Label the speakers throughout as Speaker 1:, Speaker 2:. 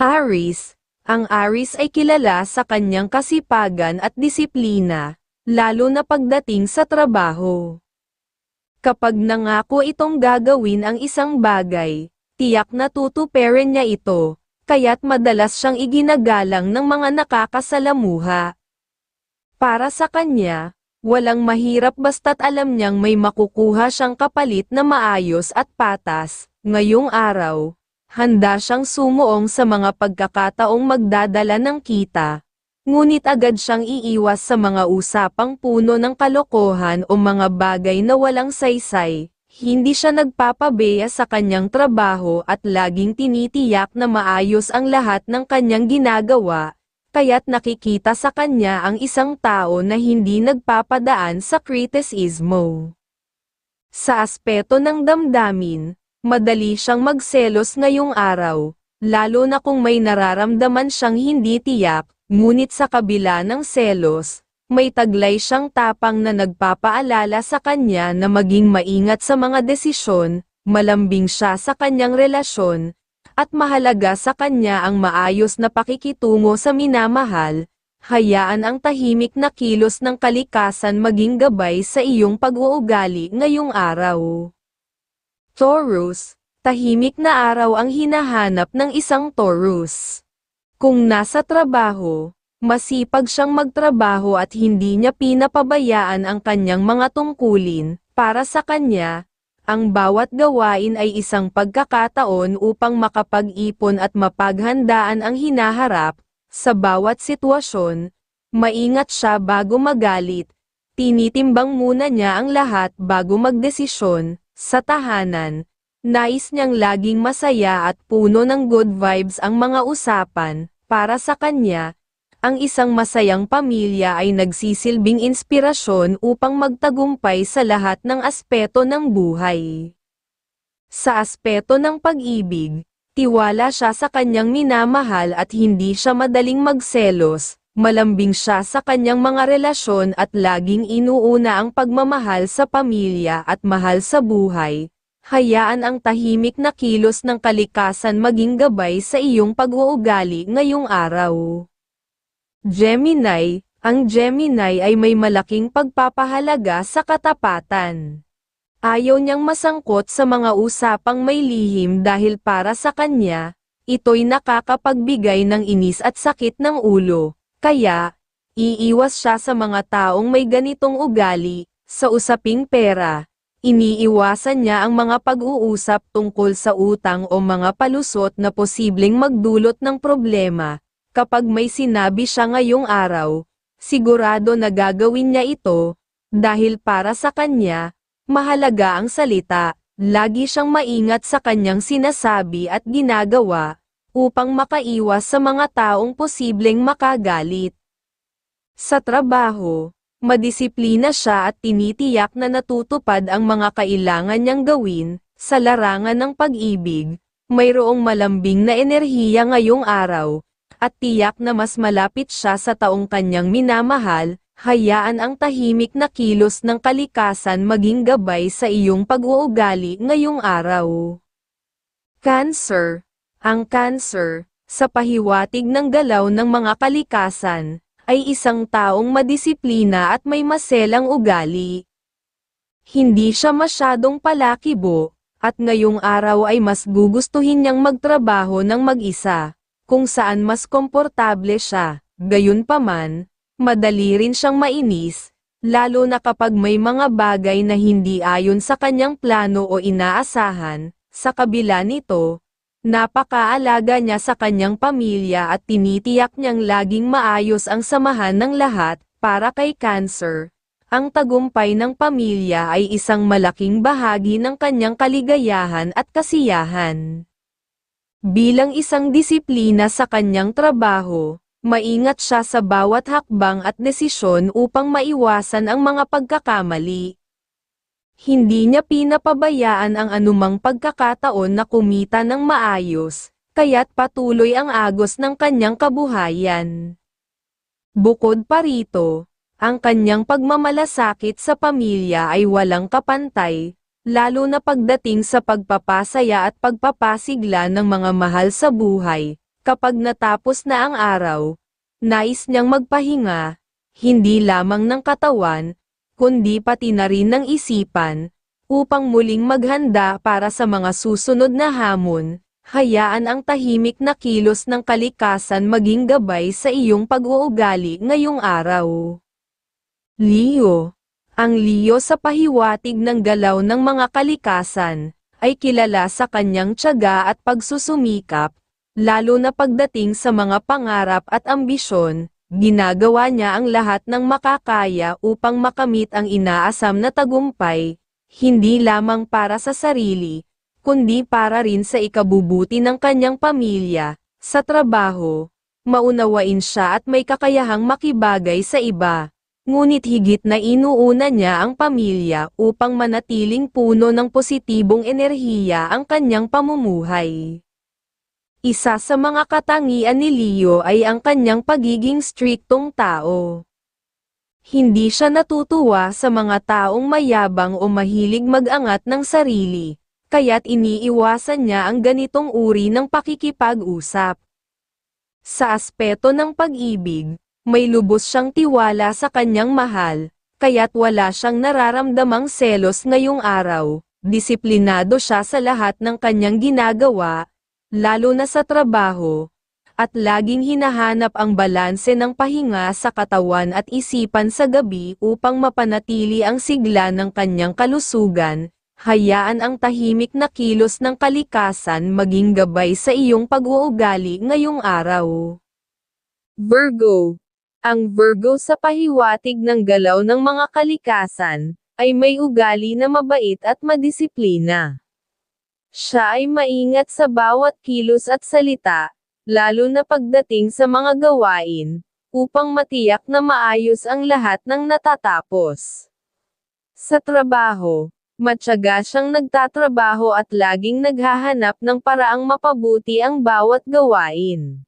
Speaker 1: Aris, ang Aris ay kilala sa kanyang kasipagan at disiplina, lalo na pagdating sa trabaho. Kapag nangako itong gagawin ang isang bagay, tiyak na tutuperin niya ito, kaya't madalas siyang iginagalang ng mga nakakasalamuha. Para sa kanya, walang mahirap basta't alam niyang may makukuha siyang kapalit na maayos at patas. Ngayong araw, handa siyang sumuong sa mga pagkakataong magdadala ng kita. Ngunit agad siyang iiwas sa mga usapang puno ng kalokohan o mga bagay na walang saysay. Hindi siya nagpapabeya sa kanyang trabaho at laging tinitiyak na maayos ang lahat ng kanyang ginagawa, kaya't nakikita sa kanya ang isang tao na hindi nagpapadaan sa kritisismo. Sa aspeto ng damdamin, madali siyang magselos ngayong araw, lalo na kung may nararamdaman siyang hindi tiyak, ngunit sa kabila ng selos, may taglay siyang tapang na nagpapaalala sa kanya na maging maingat sa mga desisyon, malambing siya sa kanyang relasyon, at mahalaga sa kanya ang maayos na pakikitungo sa minamahal, hayaan ang tahimik na kilos ng kalikasan maging gabay sa iyong pag-uugali ngayong araw. Taurus, tahimik na araw ang hinahanap ng isang Taurus. Kung nasa trabaho, masipag siyang magtrabaho at hindi niya pinapabayaan ang kanyang mga tungkulin, para sa kanya, ang bawat gawain ay isang pagkakataon upang makapag-ipon at mapaghandaan ang hinaharap, sa bawat sitwasyon, maingat siya bago magalit, tinitimbang muna niya ang lahat bago magdesisyon, sa tahanan, nais niyang laging masaya at puno ng good vibes ang mga usapan, para sa kanya, ang isang masayang pamilya ay nagsisilbing inspirasyon upang magtagumpay sa lahat ng aspeto ng buhay. Sa aspeto ng pag-ibig, tiwala siya sa kanyang minamahal at hindi siya madaling magselos, malambing siya sa kanyang mga relasyon at laging inuuna ang pagmamahal sa pamilya at mahal sa buhay. Hayaan ang tahimik na kilos ng kalikasan maging gabay sa iyong pag-uugali ngayong araw. Gemini, ang Gemini ay may malaking pagpapahalaga sa katapatan. Ayaw niyang masangkot sa mga usapang may lihim dahil para sa kanya, ito'y nakakapagbigay ng inis at sakit ng ulo, kaya, iiwas siya sa mga taong may ganitong ugali, sa usaping pera. Iniiwasan niya ang mga pag-uusap tungkol sa utang o mga palusot na posibleng magdulot ng problema, Kapag may sinabi siya ngayong araw, sigurado na gagawin niya ito, dahil para sa kanya, mahalaga ang salita, lagi siyang maingat sa kanyang sinasabi at ginagawa, upang makaiwas sa mga taong posibleng makagalit. Sa trabaho, madisiplina siya at tinitiyak na natutupad ang mga kailangan niyang gawin, sa larangan ng pag-ibig, mayroong malambing na enerhiya ngayong araw, at tiyak na mas malapit siya sa taong kanyang minamahal, hayaan ang tahimik na kilos ng kalikasan maging gabay sa iyong pag-uugali ngayong araw. Cancer Ang cancer, sa pahiwatig ng galaw ng mga kalikasan, ay isang taong madisiplina at may maselang ugali. Hindi siya masyadong palakibo, at ngayong araw ay mas gugustuhin niyang magtrabaho ng mag-isa kung saan mas komportable siya. Gayunpaman, madali rin siyang mainis, lalo na kapag may mga bagay na hindi ayon sa kanyang plano o inaasahan. Sa kabila nito, napakaalaga niya sa kanyang pamilya at tinitiyak niyang laging maayos ang samahan ng lahat, para kay Cancer. Ang tagumpay ng pamilya ay isang malaking bahagi ng kanyang kaligayahan at kasiyahan. Bilang isang disiplina sa kanyang trabaho, maingat siya sa bawat hakbang at desisyon upang maiwasan ang mga pagkakamali. Hindi niya pinapabayaan ang anumang pagkakataon na kumita ng maayos, kaya't patuloy ang agos ng kanyang kabuhayan. Bukod pa rito, ang kanyang pagmamalasakit sa pamilya ay walang kapantay, lalo na pagdating sa pagpapasaya at pagpapasigla ng mga mahal sa buhay, Kapag natapos na ang araw, nais niyang magpahinga, hindi lamang ng katawan, kundi pati na rin ng isipan, upang muling maghanda para sa mga susunod na hamon, hayaan ang tahimik na kilos ng kalikasan maging gabay sa iyong pag-uugali ngayong araw. Leo Ang Leo sa pahiwatig ng galaw ng mga kalikasan, ay kilala sa kanyang tiyaga at pagsusumikap, lalo na pagdating sa mga pangarap at ambisyon, ginagawa niya ang lahat ng makakaya upang makamit ang inaasam na tagumpay, hindi lamang para sa sarili, kundi para rin sa ikabubuti ng kanyang pamilya, sa trabaho, maunawain siya at may kakayahang makibagay sa iba. Ngunit higit na inuuna niya ang pamilya upang manatiling puno ng positibong enerhiya ang kanyang pamumuhay. Isa sa mga katangian ni Leo ay ang kanyang pagiging striktong tao. Hindi siya natutuwa sa mga taong mayabang o mahilig mag-angat ng sarili, kaya't iniiwasan niya ang ganitong uri ng pakikipag-usap. Sa aspeto ng pag-ibig, may lubos siyang tiwala sa kanyang mahal, kaya't wala siyang nararamdamang selos ngayong araw. Disiplinado siya sa lahat ng kanyang ginagawa, lalo na sa trabaho, at laging hinahanap ang balanse ng pahinga sa katawan at isipan sa gabi upang mapanatili ang sigla ng kanyang kalusugan, hayaan ang tahimik na kilos ng kalikasan maging gabay sa iyong pag-uugali ngayong araw. Virgo Ang Virgo sa pahiwatig ng galaw ng mga kalikasan, ay may ugali na mabait at madisiplina. Siya ay maingat sa bawat kilos at salita, lalo na pagdating sa mga gawain, upang matiyak na maayos ang lahat ng natatapos. Sa trabaho, matyaga siyang nagtatrabaho at laging naghahanap ng paraang mapabuti ang bawat gawain.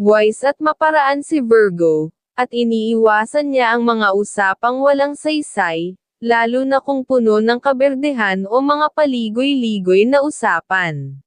Speaker 1: Wise at maparaan si Virgo, at iniiwasan niya ang mga usapang walang saysay, lalo na kung puno ng kaberdehan o mga paligoy-ligoy na usapan.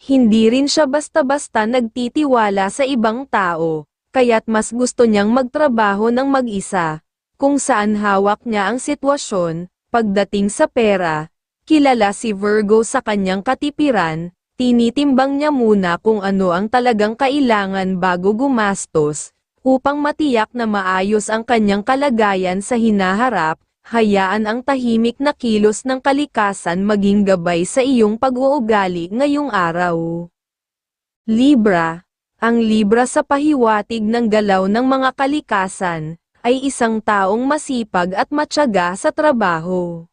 Speaker 1: Hindi rin siya basta-basta nagtitiwala sa ibang tao, kaya't mas gusto niyang magtrabaho ng mag-isa, kung saan hawak niya ang sitwasyon, pagdating sa pera, kilala si Virgo sa kanyang katipiran, tinitimbang niya muna kung ano ang talagang kailangan bago gumastos, upang matiyak na maayos ang kanyang kalagayan sa hinaharap, hayaan ang tahimik na kilos ng kalikasan maging gabay sa iyong pag-uugali ngayong araw. Libra Ang Libra sa pahiwatig ng galaw ng mga kalikasan, ay isang taong masipag at matyaga sa trabaho.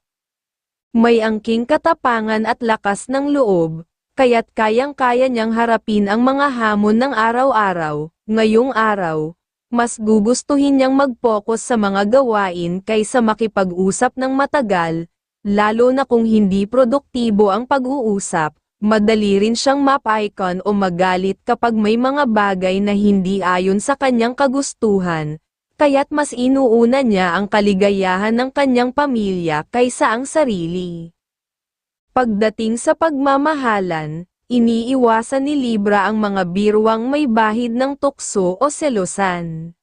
Speaker 1: May angking katapangan at lakas ng loob, kaya't kayang-kaya niyang harapin ang mga hamon ng araw-araw, ngayong araw, mas gugustuhin niyang mag-focus sa mga gawain kaysa makipag-usap ng matagal, lalo na kung hindi produktibo ang pag-uusap, madali rin siyang map-icon o magalit kapag may mga bagay na hindi ayon sa kanyang kagustuhan, kaya't mas inuuna niya ang kaligayahan ng kanyang pamilya kaysa ang sarili. Pagdating sa pagmamahalan, iniiwasan ni Libra ang mga birwang may bahid ng tukso o selosan.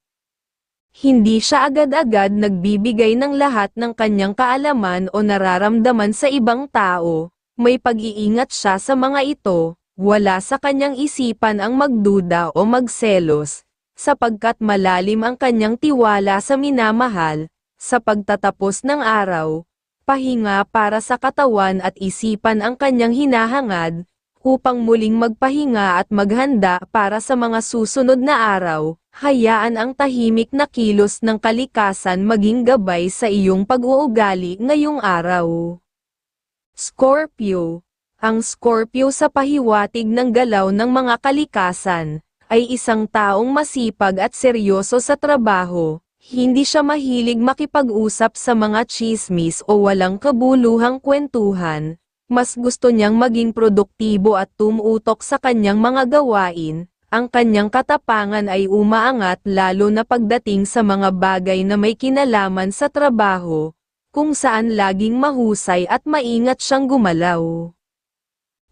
Speaker 1: Hindi siya agad-agad nagbibigay ng lahat ng kanyang kaalaman o nararamdaman sa ibang tao, may pag-iingat siya sa mga ito, wala sa kanyang isipan ang magduda o magselos, sapagkat malalim ang kanyang tiwala sa minamahal, sa pagtatapos ng araw, pahinga para sa katawan at isipan ang kanyang hinahangad, upang muling magpahinga at maghanda para sa mga susunod na araw, hayaan ang tahimik na kilos ng kalikasan maging gabay sa iyong pag-uugali ngayong araw. Scorpio Ang Scorpio sa pahiwatig ng galaw ng mga kalikasan, ay isang taong masipag at seryoso sa trabaho, hindi siya mahilig makipag-usap sa mga chismis o walang kabuluhang kwentuhan, mas gusto niyang maging produktibo at tumutok sa kanyang mga gawain, ang kanyang katapangan ay umaangat lalo na pagdating sa mga bagay na may kinalaman sa trabaho, kung saan laging mahusay at maingat siyang gumalaw.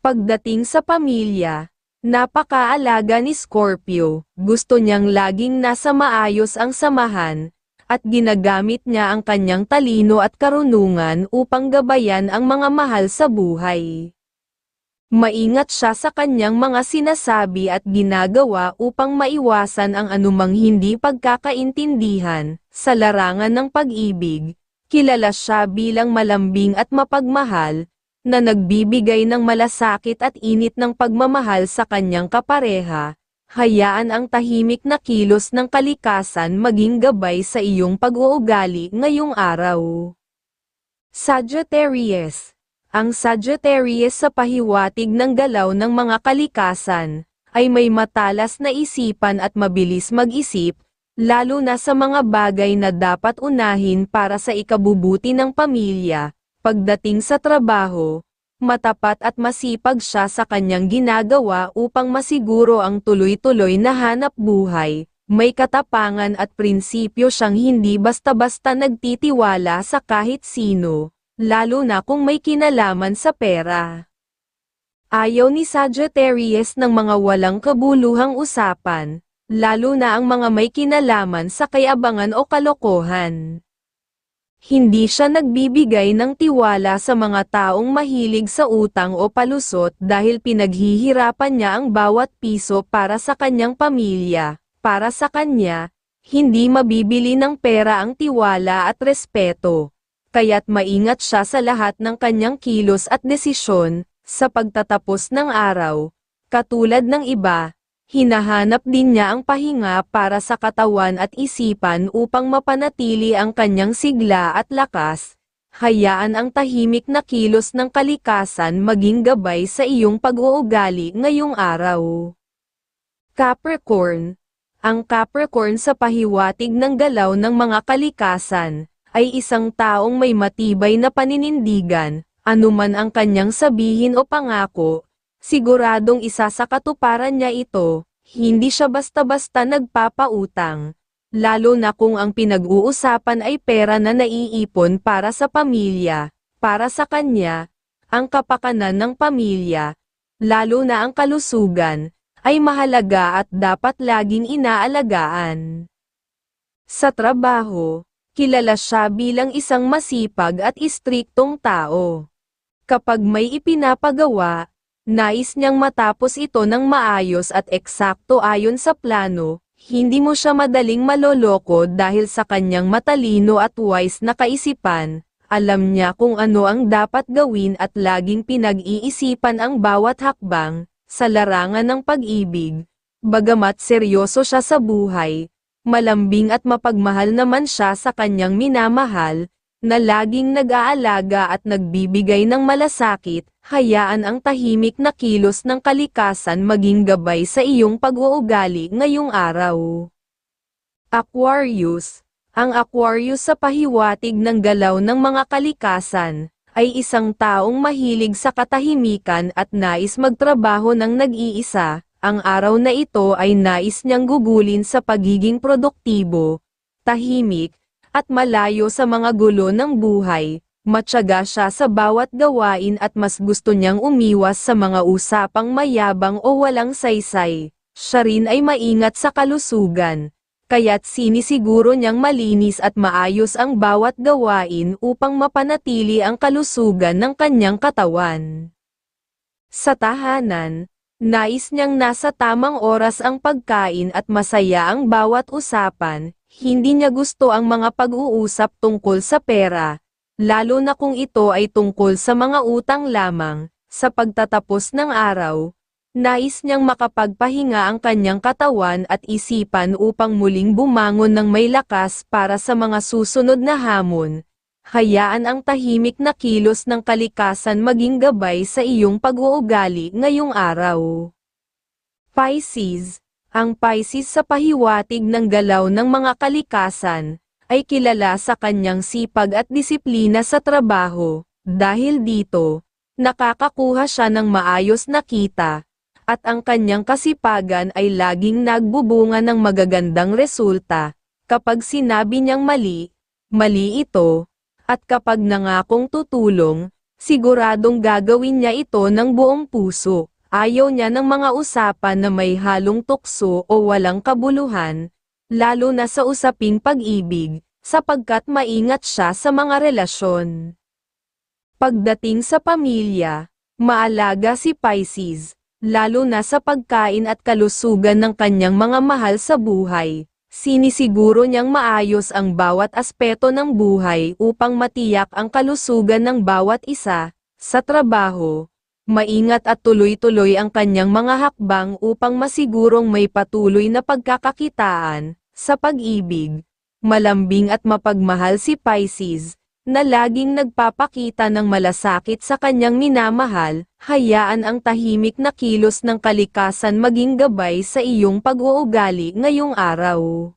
Speaker 1: Pagdating sa pamilya, Napakaalaga ni Scorpio, gusto niyang laging nasa maayos ang samahan, at ginagamit niya ang kanyang talino at karunungan upang gabayan ang mga mahal sa buhay. Maingat siya sa kanyang mga sinasabi at ginagawa upang maiwasan ang anumang hindi pagkakaintindihan. Sa larangan ng pag-ibig, kilala siya bilang malambing at mapagmahal, na nagbibigay ng malasakit at init ng pagmamahal sa kanyang kapareha. Hayaan ang tahimik na kilos ng kalikasan maging gabay sa iyong pag-uugali ngayong araw. Sagittarius Ang Sagittarius sa pahiwatig ng galaw ng mga kalikasan, ay may matalas na isipan at mabilis mag-isip, lalo na sa mga bagay na dapat unahin para sa ikabubuti ng pamilya. Pagdating sa trabaho, matapat at masipag siya sa kanyang ginagawa upang masiguro ang tuloy-tuloy na hanap buhay. May katapangan at prinsipyo siyang hindi basta-basta nagtitiwala sa kahit sino, lalo na kung may kinalaman sa pera. Ayaw ni Sagittarius ng mga walang kabuluhang usapan, lalo na ang mga may kinalaman sa kayabangan o kalokohan. Hindi siya nagbibigay ng tiwala sa mga taong mahilig sa utang o palusot dahil pinaghihirapan niya ang bawat piso para sa kanyang pamilya. Para sa kanya, hindi mabibili ng pera ang tiwala at respeto. Kaya't maingat siya sa lahat ng kanyang kilos at desisyon, sa pagtatapos ng araw. Katulad ng iba, Hinahanap din niya ang pahinga para sa katawan at isipan upang mapanatili ang kanyang sigla at lakas. Hayaan ang tahimik na kilos ng kalikasan maging gabay sa iyong pag-uugali ngayong araw. Capricorn Ang Capricorn sa pahiwatig ng galaw ng mga kalikasan, ay isang taong may matibay na paninindigan, anuman ang kanyang sabihin o pangako, Siguradong isa sa katuparan niya ito, hindi siya basta-basta nagpapautang, lalo na kung ang pinag-uusapan ay pera na naiipon para sa pamilya, para sa kanya, ang kapakanan ng pamilya, lalo na ang kalusugan, ay mahalaga at dapat laging inaalagaan. Sa trabaho, kilala siya bilang isang masipag at istriktong tao. Kapag may ipinapagawa, Nais niyang matapos ito ng maayos at eksakto ayon sa plano, hindi mo siya madaling maloloko dahil sa kanyang matalino at wise na kaisipan, alam niya kung ano ang dapat gawin at laging pinag-iisipan ang bawat hakbang, sa larangan ng pag-ibig. Bagamat seryoso siya sa buhay, malambing at mapagmahal naman siya sa kanyang minamahal, na laging nag-aalaga at nagbibigay ng malasakit, hayaan ang tahimik na kilos ng kalikasan maging gabay sa iyong pag-uugali ngayong araw. Aquarius Ang Aquarius sa pahiwatig ng galaw ng mga kalikasan, ay isang taong mahilig sa katahimikan at nais magtrabaho ng nag-iisa, ang araw na ito ay nais niyang gugulin sa pagiging produktibo, tahimik, at malayo sa mga gulo ng buhay, matyaga siya sa bawat gawain at mas gusto niyang umiwas sa mga usapang mayabang o walang saysay. Siya rin ay maingat sa kalusugan, kaya't sinisiguro niyang malinis at maayos ang bawat gawain upang mapanatili ang kalusugan ng kanyang katawan. Sa tahanan, nais niyang nasa tamang oras ang pagkain at masaya ang bawat usapan, hindi niya gusto ang mga pag-uusap tungkol sa pera, lalo na kung ito ay tungkol sa mga utang lamang, sa pagtatapos ng araw. Nais niyang makapagpahinga ang kanyang katawan at isipan upang muling bumangon ng may lakas para sa mga susunod na hamon. Hayaan ang tahimik na kilos ng kalikasan maging gabay sa iyong pag-uugali ngayong araw. Pisces ang Pisces sa pahiwatig ng galaw ng mga kalikasan, ay kilala sa kanyang sipag at disiplina sa trabaho, dahil dito, nakakakuha siya ng maayos na kita, at ang kanyang kasipagan ay laging nagbubunga ng magagandang resulta, kapag sinabi niyang mali, mali ito, at kapag nangakong tutulong, siguradong gagawin niya ito ng buong puso Ayaw niya ng mga usapan na may halong tukso o walang kabuluhan, lalo na sa usaping pag-ibig, sapagkat maingat siya sa mga relasyon. Pagdating sa pamilya, maalaga si Pisces, lalo na sa pagkain at kalusugan ng kanyang mga mahal sa buhay. Sinisiguro niyang maayos ang bawat aspeto ng buhay upang matiyak ang kalusugan ng bawat isa. Sa trabaho, maingat at tuloy-tuloy ang kanyang mga hakbang upang masigurong may patuloy na pagkakakitaan. Sa pag-ibig, malambing at mapagmahal si Pisces, na laging nagpapakita ng malasakit sa kanyang minamahal, hayaan ang tahimik na kilos ng kalikasan maging gabay sa iyong pag-uugali ngayong araw.